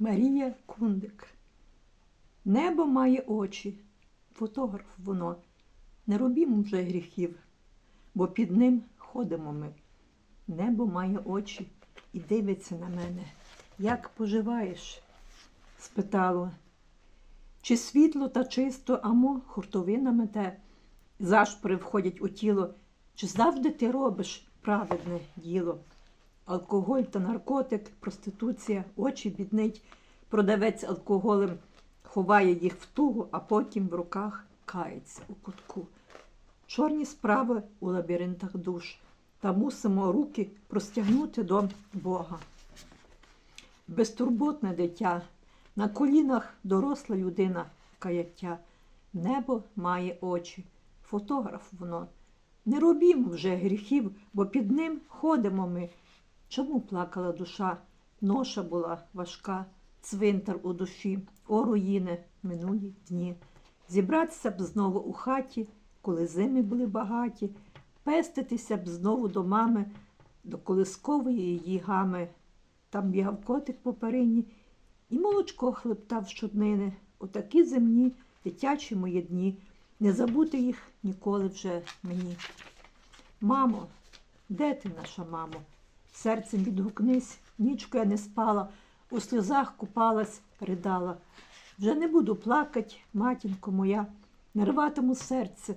Марія Кундик. Небо має очі, фотограф воно. Не робімо вже гріхів, бо під ним ходимо ми. Небо має очі і дивиться на мене. Як поживаєш? спитало. Чи світло та чисто, амо хуртовина мете, зашпори входять у тіло, чи завжди ти робиш праведне діло? Алкоголь та наркотик, проституція, очі біднить, продавець алкоголем ховає їх в тугу, а потім в руках кається у кутку. Чорні справи у лабіринтах душ, та мусимо руки простягнути до Бога. Безтурботне дитя, на колінах доросла людина каяття. Небо має очі, фотограф воно. Не робімо вже гріхів, бо під ним ходимо ми. Чому плакала душа? Ноша була важка, цвинтар у душі, о руїни минулі дні. Зібратися б знову у хаті, коли зими були багаті, пеститися б знову до мами, до колискової її гами. Там бігав котик по перині, і молочко хлептав щоднини. Отакі земні, дитячі мої дні, не забути їх ніколи вже мені. Мамо, де ти наша мамо? Серцем відгукнись, нічку я не спала, у сльозах купалась, ридала. Вже не буду плакать, матінко моя, не рватиму серце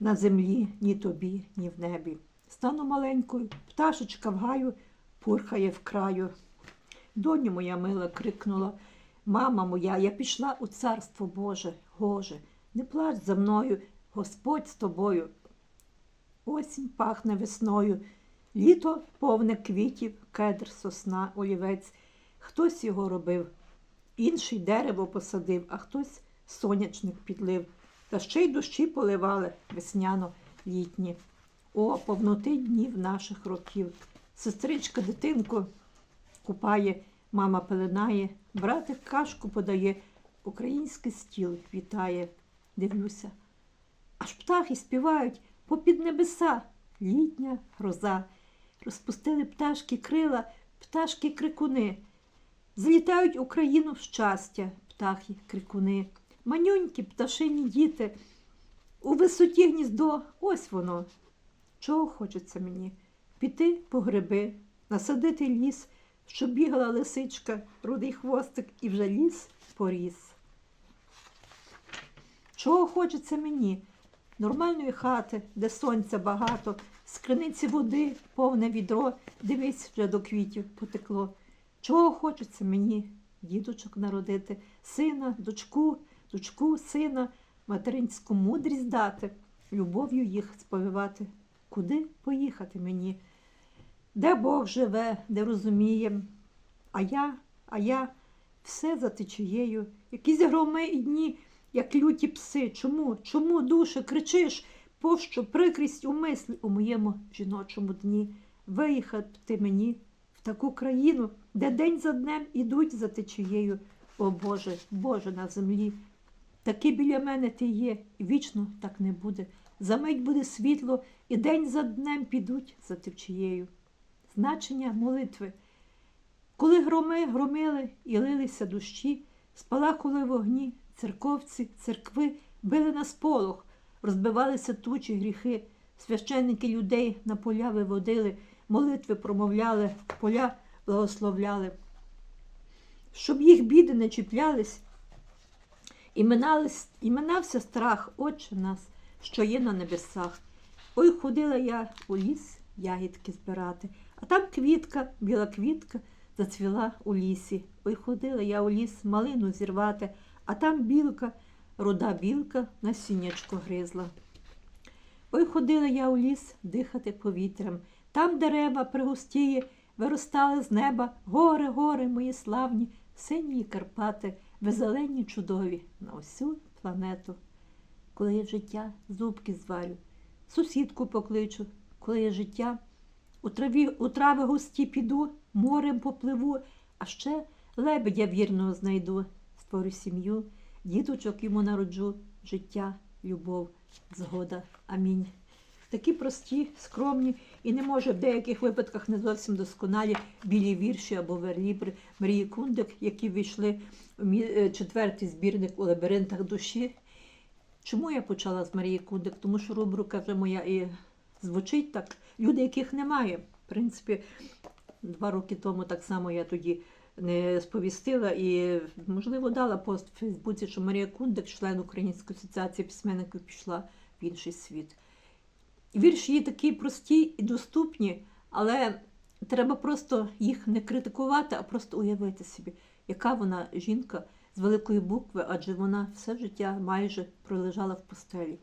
на землі ні тобі, ні в небі. Стану маленькою, пташечка в гаю пурхає в краю. Доню моя мила крикнула, мама моя, я пішла у царство Боже, Гоже, не плач за мною, Господь з тобою. Осінь пахне весною, літо повне квітів, кедр, сосна, олівець. Хтось його робив, інший дерево посадив, а хтось сонячник підлив. Та ще й дощі поливали весняно літні. О, повноти днів наших років. Сестричка дитинку купає, мама пеленає, братик кашку подає, український стіл вітає. Дивлюся. Аж птахи співають попід небеса, літня гроза. Розпустили пташки крила, пташки крикуни. Злітають Україну в щастя, птахи крикуни. Манюнькі пташині діти. У висоті гніздо, ось воно. Чого хочеться мені? Піти по гриби, насадити ліс, щоб бігала лисичка, рудий хвостик і вже ліс поріс. Чого хочеться мені? Нормальної хати, де сонця багато, з криниці води, повне відро, дивись, вже до квітів потекло. Чого хочеться мені? Діточок народити, сина, дочку, дочку, сина, материнську мудрість дати, любов'ю їх сповивати. Куди поїхати мені? Де Бог живе, де розуміє, а я, а я все за течією, якісь громи і дні, як люті пси. Чому, чому, душе, кричиш, пощо прикрість у мислі у моєму жіночому дні? Виїхати мені в таку країну, де день за днем ідуть за течією. О Боже, Боже на землі. Таки біля мене ти є, і вічно так не буде. За мить буде світло, і день за днем підуть за течією. Значення молитви. Коли громи громили і лилися дощі, спалахували вогні, церковці, церкви били на сполох, розбивалися тучі гріхи, священники людей на поля виводили, молитви промовляли, поля благословляли. Щоб їх біди не чіплялись, і, минався страх, Отче нас, що є на небесах. Ой, ходила я у ліс ягідки збирати, а там квітка, біла квітка зацвіла у лісі. Ой, ходила я у ліс малину зірвати, а там білка, руда білка насіннячко гризла. Ой, ходила я у ліс дихати повітрям. Там дерева пригустіє, виростали з неба гори, гори мої славні, сині Карпати, беззелені чудові на усю планету. Коли я життя зубки зварю, сусідку покличу, коли я життя у траві, у трави густі піду, морем попливу, а ще лебедя вірного знайду, створю сім'ю, діточок йому народжу, життя, любов, згода. Амінь. такі прості, скромні і не може в деяких випадках не зовсім досконалі білі вірші або верлібри Марії Кундик, які війшли в е, четвертий збірник у лабіринтах душі. Чому я почала з Марії Кундик? Тому що рубрика вже моя і звучить так. Люди, яких немає. В принципі, два роки тому так само я тоді сповістила і, можливо, дала пост в Фейсбуці, що Марія Кундик, член Української асоціації письменників, пішла в інший світ. Вірші її такі прості і доступні, але треба просто їх не критикувати, а просто уявити собі, яка вона жінка з великої букви, адже вона все життя майже пролежала в постелі.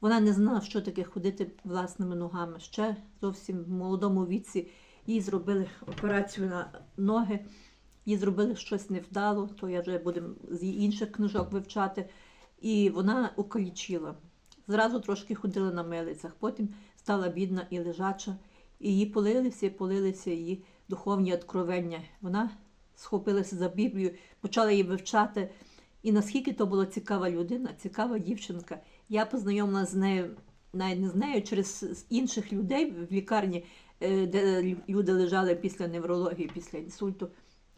Вона не знала, що таке ходити власними ногами. Ще зовсім в молодому віці їй зробили операцію на ноги, їй зробили щось невдало, то я вже будемо з інших книжок вивчати. І вона околічила. Зразу трошки ходила на милицях, потім стала бідна і лежача, і її полилися, полилися її духовні откровення. Вона схопилася за Біблію, почала її вивчати. І наскільки то була цікава людина, цікава дівчинка. Я познайомилася з нею, навіть не з нею, через інших людей в лікарні, е, де люди лежали після неврології, після інсульту.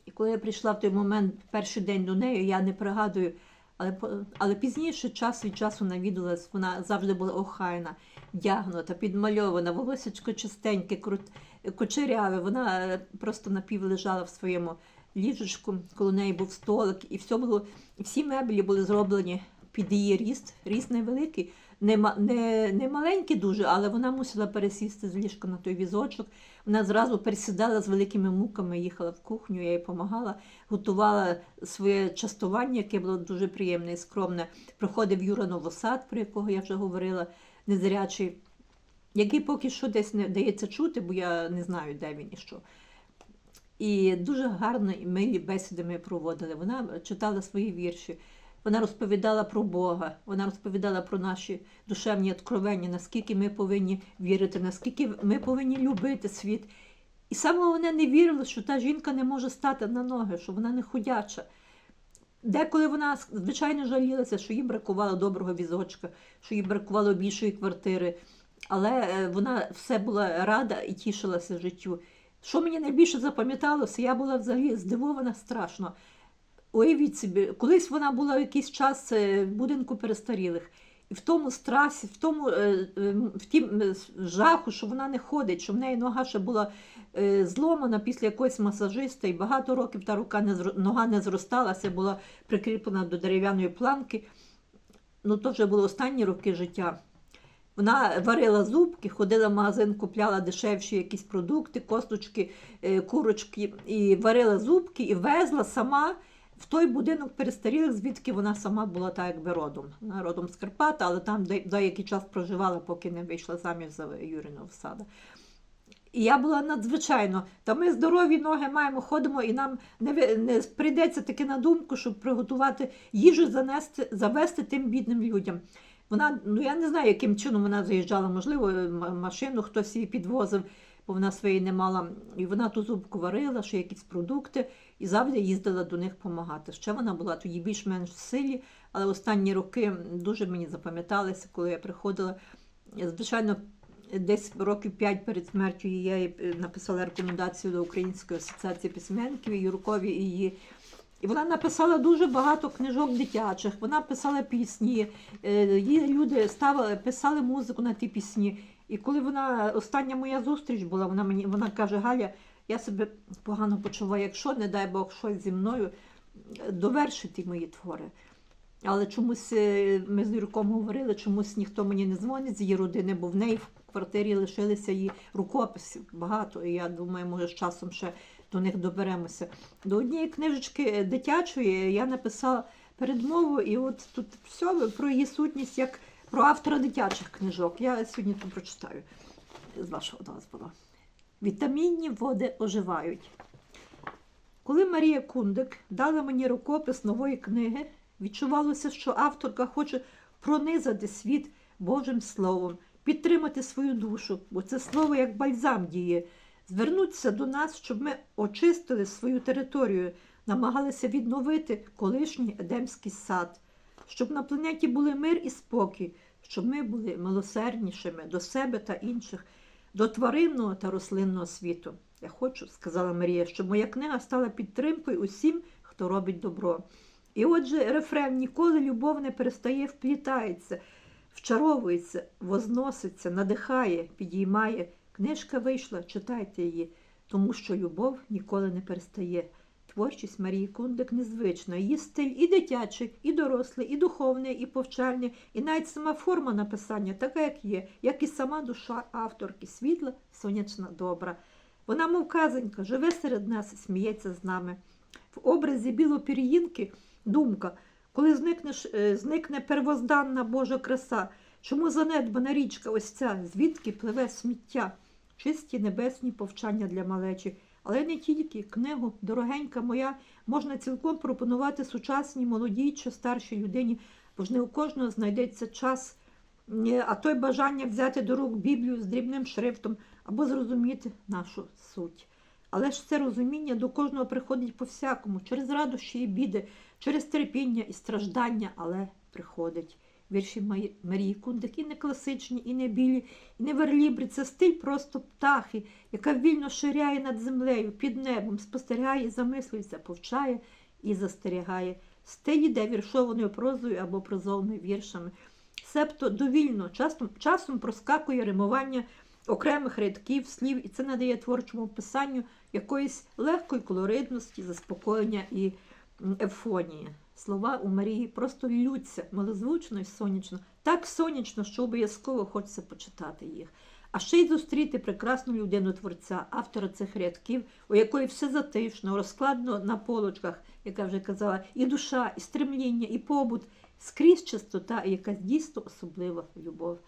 І коли я прийшла в той момент, перший день до неї, я не пригадую, але, але пізніше, час від часу навідувалась, вона завжди була охайна, вдягнута, підмальована, волосечко чистеньке, крут- кучеряве. Вона е, просто напівлежала в своєму ліжечку, коло неї був столик, і все було, всі меблі були зроблені під її ріст, ріст невеликий, не, не, не маленький дуже, але вона мусила пересісти з ліжка на той візочок. Вона зразу пересідала з великими муками, їхала в кухню, я їй допомагала, готувала своє частування, яке було дуже приємне і скромне. Приходив Юра Новосад, про якого я вже говорила, незрячий, який поки що десь не дається чути, бо я не знаю, де він і що. І дуже гарно і милі бесіди ми проводили. Вона читала свої вірші, вона розповідала про Бога, вона розповідала про наші душевні откровення, наскільки ми повинні вірити, наскільки ми повинні любити світ. І саме вона не вірила, що та жінка не може стати на ноги, що вона не ходяча. Деколи вона, звичайно, жалілася, що їй бракувало доброго візочка, що їй бракувало більшої квартири. Але е, вона все була рада і тішилася життю. Що мені найбільше запам'яталося, я була взагалі здивована страшно. Уявіть собі, колись вона була якийсь час е, в будинку перестарілих. І в тому страсі, в тому е, е, в тім е, жаху, що вона не ходить, що в неї нога ще була зломана після якогось масажиста, і багато років та рука не нога не зросталася, була прикріплена до дерев'яної планки. Ну, то вже були останні роки життя. Вона варила зубки, ходила в магазин, купляла дешевші якісь продукти, косточки, курочки, і варила зубки і везла сама в той будинок перестарілих, звідки вона сама була так якби родом. Вона родом з Карпата, але там деякий час проживала, поки не вийшла заміж за Юриного сада. І я була надзвичайно. Та ми здорові ноги маємо, ходимо, і нам не, не прийдеться таки на думку, щоб приготувати їжу занести, завести тим бідним людям. Вона, ну я не знаю, яким чином вона заїжджала, можливо, машину хтось її підвозив, бо вона своєї не мала. І вона ту зубку варила, ще якісь продукти, і завжди їздила до них допомагати. Ще вона була тоді більш-менш в силі, але останні роки дуже мені запам'яталися, коли я приходила. Звичайно, десь років п'ять перед смертю я е, написала рекомендацію до Української асоціації письменників Юркові її. І вона написала дуже багато книжок дитячих, вона писала пісні, е, її люди ставили, писали музику на ті пісні. І коли вона, остання моя зустріч була, вона мені вона каже, Галя, я себе погано почуваю, якщо, не дай Бог, щось зі мною, довершити мої твори. Але чомусь е, ми з Юрком говорили, чомусь ніхто мені не дзвонить з її родини, бо в неї в квартирі лишилися її рукописи багато. І я думаю, може з часом ще до них доберемося. До однієї книжечки дитячої я написала передмову, і от тут все про її сутність, як про автора дитячих книжок. Я сьогодні тут прочитаю з вашого дозволу. Вітамінні води оживають. Коли Марія Кундик дала мені рукопис нової книги, відчувалося, що авторка хоче пронизати світ Божим Словом, підтримати свою душу, бо це слово як бальзам діє, звернутися до нас, щоб ми очистили свою територію, намагалися відновити колишній Едемський сад, щоб на планеті були мир і спокій, щоб ми були милосерднішими до себе та інших, до тваринного та рослинного світу. Я хочу, сказала Марія, щоб моя книга стала підтримкою усім, хто робить добро. І отже, рефрен ніколи любов не перестає вплітається, вчаровується, возноситься, надихає, підіймає. Книжка вийшла, читайте її, тому що любов ніколи не перестає. Творчість Марії Кундик незвична. Її стиль і дитячий, і дорослий, і духовний, і повчальний, і навіть сама форма написання така, як є, як і сама душа авторки, світла, сонячна, добра. Вона, мов казанька, живе серед нас сміється з нами. В образі білопір'їнки думка, коли зникнеш, е, зникне первозданна Божа краса, чому занедбана річка ось ця, звідки пливе сміття, чисті небесні повчання для малечі. Але не тільки книгу, дорогенька моя, можна цілком пропонувати сучасній, молодій чи старшій людині, бо ж не у кожного знайдеться час, а то й бажання взяти до рук Біблію з дрібним шрифтом або зрозуміти нашу суть. Але ж це розуміння до кожного приходить по-всякому, через радощі і біди, через терпіння і страждання, але приходить. Вірші Марії Кундик не класичні, і не білі, і не верлібри. Це стиль просто птахи, яка вільно ширяє над землею, під небом, спостерігає замислюється, повчає і застерігає. Стиль іде віршованою прозою або прозовними віршами. Себто довільно, часом, часом проскакує римування окремих рядків, слів, і це надає творчому писанню якоїсь легкої колоритності, заспокоєння і ефонії. Слова у Марії просто ллються милозвучно і сонячно, так сонячно, що обов'язково хочеться почитати їх. А ще й зустріти прекрасну людину творця, автора цих рядків, у якої все затишно, розкладно на полочках, яка вже казала, і душа, і стремління, і побут, скрізь чистота, і якась дійсно особлива любов.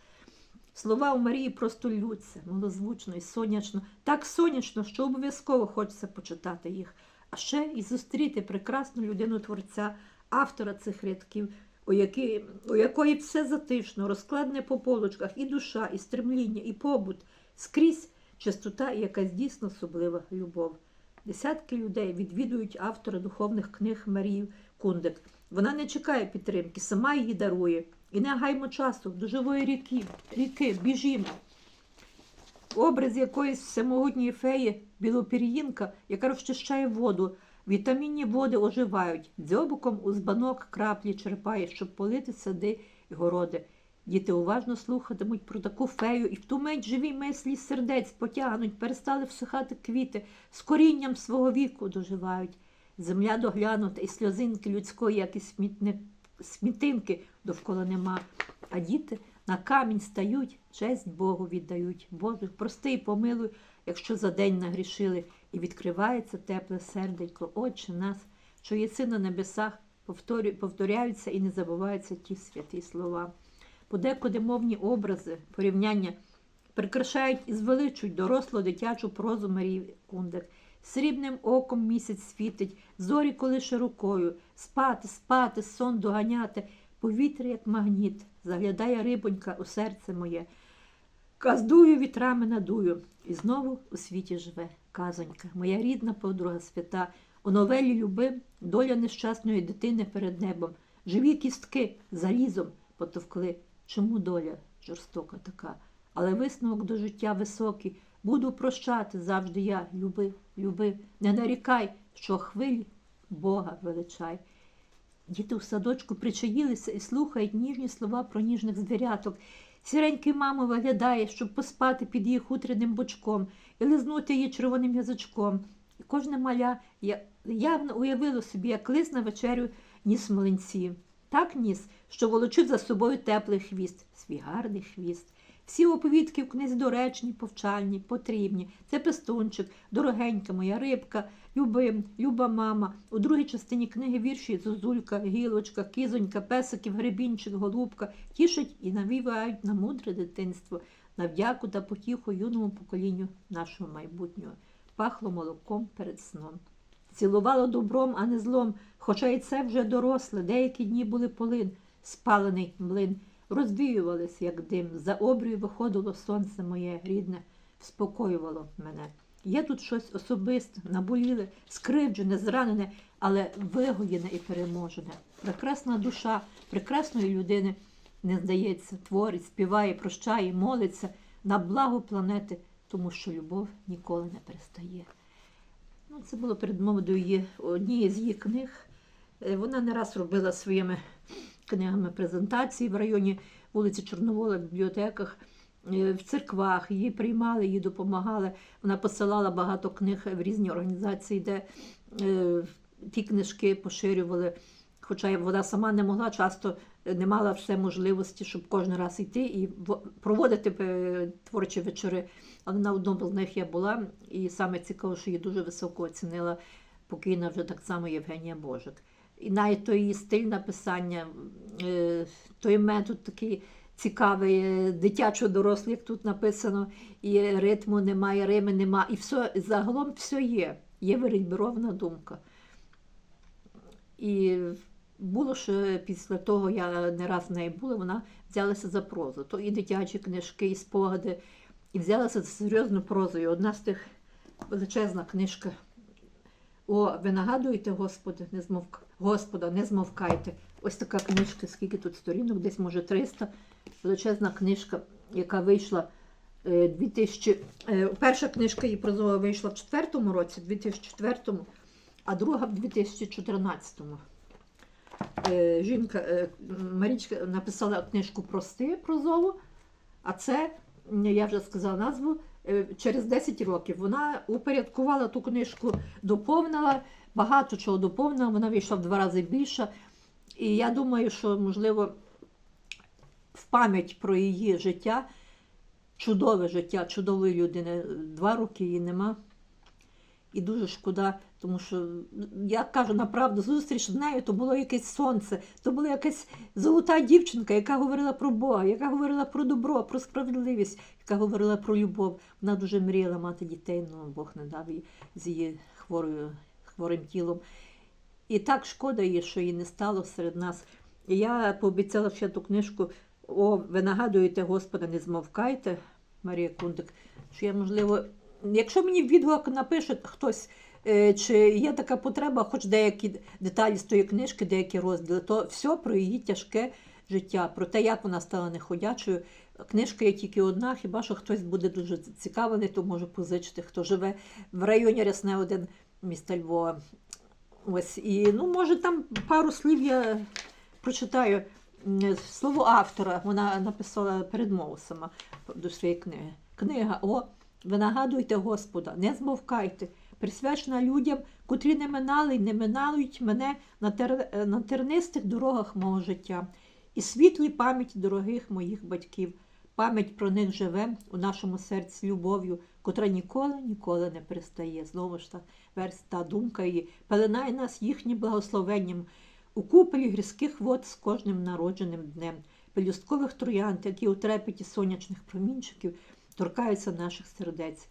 Слова у Марії просто ллються, милозвучно і сонячно, так сонячно, що обов'язково хочеться почитати їх. А ще і зустріти прекрасну людину творця, автора цих рядків, у, які, у якої все затишно, розкладне по полочках, і душа, і стремління, і побут, скрізь чистота і якась дійсно особлива любов. Десятки людей відвідують автора духовних книг Марії Кундик. Вона не чекає підтримки, сама її дарує. І не гаймо часу до живої ріки, ріки, біжімо. Образ якоїсь всемогутньої феї, білопір'їнка, яка розчищає воду. Вітамінні води оживають, дзьобуком у збанок краплі черпає, щоб полити сади і городи. Діти уважно слухатимуть про таку фею і в ту мить живі мислі сердець потягнуть, перестали всихати квіти, з корінням свого віку доживають. Земля доглянута, і сльозинки людської, як і смітни, смітинки довкола нема. А діти на камінь стають, честь Богу віддають. Боже, прости і помилуй, якщо за день нагрішили, і відкривається тепле серденько, Отче нас, що єси на небесах, повторяються і не забуваються ті святі слова. Подекуди мовні образи, порівняння прикрашають і звеличують дорослу дитячу прозу Марії Кундик. Срібним оком місяць світить, зорі колише рукою, спати, спати, сон доганяти, повітря, як магніт, заглядає рибонька у серце моє. Каздую вітрами надую, і знову у світі живе казонька, моя рідна подруга свята, у новелі любим доля нещасної дитини перед небом, живі кістки залізом потовкли. Чому доля жорстока така? Але висновок до життя високий. Буду прощати завжди я, любив, любив. Не нарікай, що хвилі Бога величай. Діти в садочку причаїлися і слухають ніжні слова про ніжних звіряток. Сіренький мамо виглядає, щоб поспати під її хутряним бочком і лизнути її червоним язичком. І кожне маля явно уявило собі, як лис на вечерю ніс млинці. Так ніс, що волочив за собою теплий хвіст, свій гарний хвіст. Всі оповідки в книзі доречні, повчальні, потрібні. Це пестунчик, дорогенька моя рибка, любим, люба мама. У другій частині книги вірші Зозулька, гілочка, кізонька, песиків, гребінчик, голубка тішать і навівають на мудре дитинство, на вдяку та потіху юному поколінню нашого майбутнього. Пахло молоком перед сном. Цілувало добром, а не злом, хоча і це вже доросле, деякі дні були полин, спалений млин, розвіювались, як дим. За обрію виходило сонце моє рідне, вспокоювало мене. Є тут щось особисте, наболіле, скривджене, зранене, але вигоєне і переможене. Прекрасна душа прекрасної людини не здається, творить, співає, прощає, молиться на благо планети, тому що любов ніколи не перестає. Ну, це було передмова до її однієї з її книг. Е, Вона не раз робила своїми книгами презентації в районі вулиці Чорновола, в бібліотеках, в церквах. Її приймали, їй допомагали. Вона посилала багато книг в різні організації, де е, ті книжки поширювали. Хоча вона сама не могла, часто не мала все можливості, щоб кожен раз йти і проводити е, творчі вечори. Але на одному з них я була, і саме цікаво, що її дуже високо оцінила покійна вже так само Євгенія Божик. І навіть той її стиль написання, е, той метод такий цікавий, е, дитячо-дорослий, як тут написано, і ритму немає, рими немає, і все, загалом все є. Є вирібрована думка. І було ще після того, я не раз в неї була, вона взялася за прозу. То і дитячі книжки, і спогади, і взялася за серйозну прозу. І одна з тих величезна книжка. О, ви нагадуєте, Господи, не змовк... Господа, не змовкайте. Ось така книжка, скільки тут сторінок, десь може 300. Величезна книжка, яка вийшла е, 2000... е, Перша книжка її прозова вийшла в 2004 році, 2004, а друга в 2014. Е, Жінка е, Марічка написала книжку Прости прозову, а це, я вже сказала назву, е, через 10 років. Вона упорядкувала ту книжку, доповнила, багато чого доповнила, вона вийшла в два рази більше. І я думаю, що, можливо, в пам'ять про її життя, чудове життя, чудової людини. Два роки її нема. І дуже шкода, тому що я кажу направду, зустріч з нею то було якесь сонце, то була якась золота дівчинка, яка говорила про Бога, яка говорила про добро, про справедливість, яка говорила про любов. Вона дуже мріяла мати дітей, але Бог не дав їй з її хворою, хворим тілом. І так шкода їй, що її не стало серед нас. І я пообіцяла ще ту книжку. О, ви нагадуєте, Господа, не змовкайте, Марія Кундик, що я, можливо, якщо мені в відгук напише хтось, е, чи є така потреба, хоч деякі деталі з тої книжки, деякі розділи, то все про її тяжке життя, про те, як вона стала неходячою. Книжка є тільки одна, хіба що хтось буде дуже цікавлений, то може позичити, хто живе в районі Рясне 1 міста Львова. Ось і ну, може, там пару слів я прочитаю. М, Слово автора вона написала передмову сама до своєї книги. Книга О, ви нагадуйте Господа, не змовкайте, присвячена людям, котрі не минали й не минають мене на, тер... на тернистих дорогах мого життя, і світлій пам'яті дорогих моїх батьків. Пам'ять про них живе у нашому серці любов'ю, котра ніколи, ніколи не перестає. Знову ж та верс та думка її пеленає нас їхнім благословенням у куполі грізких вод з кожним народженим днем, пелюсткових троянд, які у трепеті сонячних промінчиків торкаються наших сердець.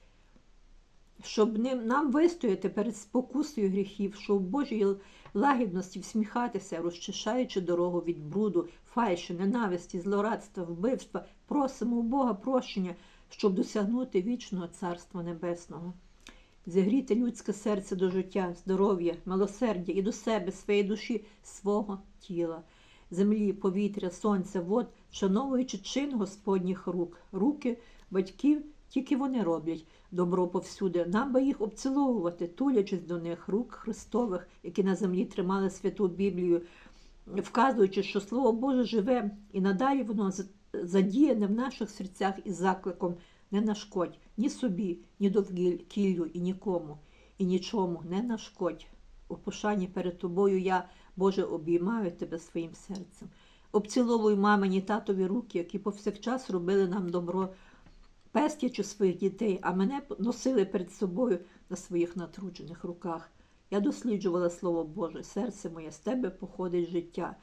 Щоб ним- нам вистояти перед спокусою гріхів, щоб в Божій лагідності всміхатися, розчищаючи дорогу від бруду, фальші, ненависті, злорадства, вбивства, просимо у Бога прощення, щоб досягнути вічного Царства Небесного. Зігріти людське серце до життя, здоров'я, милосердя і до себе, своєї душі, свого тіла, землі, повітря, сонця, вод, шановуючи чин Господніх рук, руки батьків, тільки вони роблять добро повсюди. Нам би їх обціловувати, тулячись до них, рук Христових, які на землі тримали святу Біблію, вказуючи, що Слово Боже живе, і надалі воно задіяне в наших серцях із закликом. Не нашкодь ні собі, ні довкіллю, і нікому, і нічому не нашкодь. У пошані перед тобою я, Боже, обіймаю тебе своїм серцем. Обціловуй мамині татові руки, які повсякчас робили нам добро, пестячи своїх дітей, а мене носили перед собою на своїх натруджених руках. Я досліджувала Слово Боже, серце моє з тебе походить життя.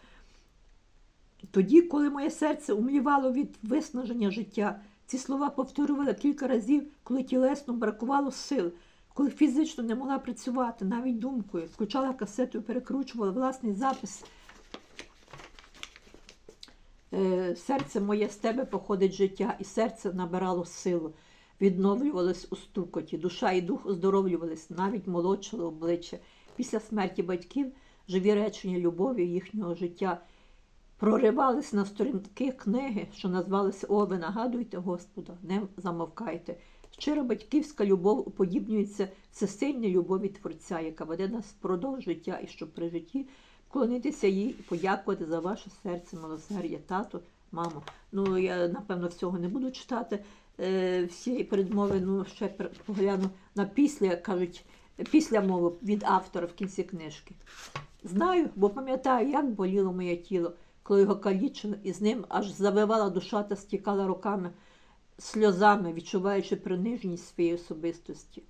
Тоді, коли моє серце умлівало від виснаження життя, ці слова повторювала кілька разів, коли тілесно бракувало сил, коли фізично не могла працювати, навіть думкою, включала касету перекручувала власний запис. Е, Серце моє з тебе походить життя, і серце набирало силу, відновлювалось у стукоті, душа і дух оздоровлювались, навіть молодшили обличчя. Після смерті батьків живі речення любові їхнього життя проривались на сторінки книги, що назвалися О, ви нагадуйте Господа, не замовкайте. Щира батьківська любов уподібнюється всесильній любові Творця, яка веде нас впродовж життя, і щоб при житті вклонитися їй і подякувати за ваше серце, милосердя, тато, мамо. Ну, я, напевно, всього не буду читати е, всієї передмови, ну, ще погляну на після, як кажуть, після мови від автора в кінці книжки. Знаю, бо пам'ятаю, як боліло моє тіло, коли його калічили, і з ним аж завивала душа та стікала руками, сльозами, відчуваючи приниженість своєї особистості.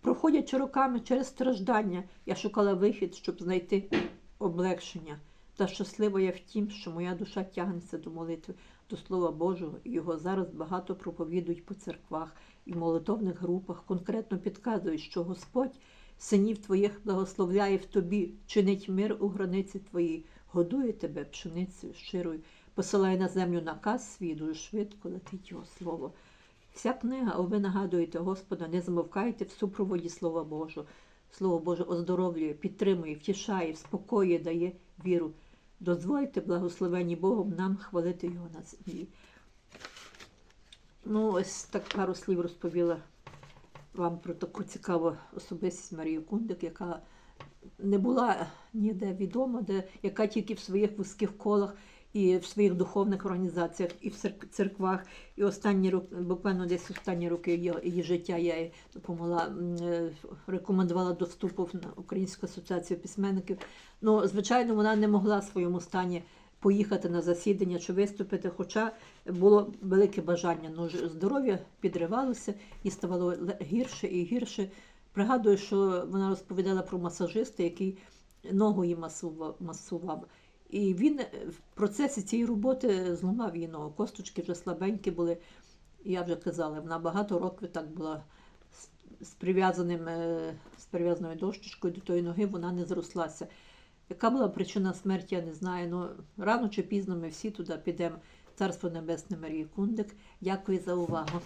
Проходячи роками через страждання, я шукала вихід, щоб знайти облегшення. Та щаслива я в тім, що моя душа тягнеться до молитви, до Слова Божого, і його зараз багато проповідують по церквах і молитовних групах, конкретно підказують, що Господь синів твоїх благословляє в тобі, чинить мир у границі твоїй, годує тебе пшеницею щирою, посилає на землю наказ свій, дуже швидко летить його слово. Вся книга, о, ви нагадуєте Господа, не замовкайте в супроводі Слова Божого. Слово Боже оздоровлює, підтримує, втішає, вспокоює, дає віру. Дозвольте, благословені Богом, нам хвалити Його на землі. Ну, ось так пару слів розповіла вам про таку цікаву особистість Марію Кундик, яка не була ніде відома, де, яка тільки в своїх вузьких колах і в своїх духовних організаціях, і в церквах, і останні роки, буквально десь останні роки її, життя я допомогла, е, рекомендувала до вступу на Українську асоціацію письменників. Ну, звичайно, вона не могла в своєму стані поїхати на засідання чи виступити, хоча було велике бажання. Ну, ж- здоров'я підривалося і ставало гірше і гірше. Пригадую, що вона розповідала про масажиста, який ногу їй масував. І він е, в процесі цієї роботи зламав її ногу. Косточки вже слабенькі були. Я вже казала, вона багато років так була з- е, з прив'язаною дощечкою до тої ноги, вона не зрослася. Яка була причина смерті, я не знаю. Ну, рано чи пізно ми всі туди підемо. Царство Небесне Марії Кундик. Дякую за увагу.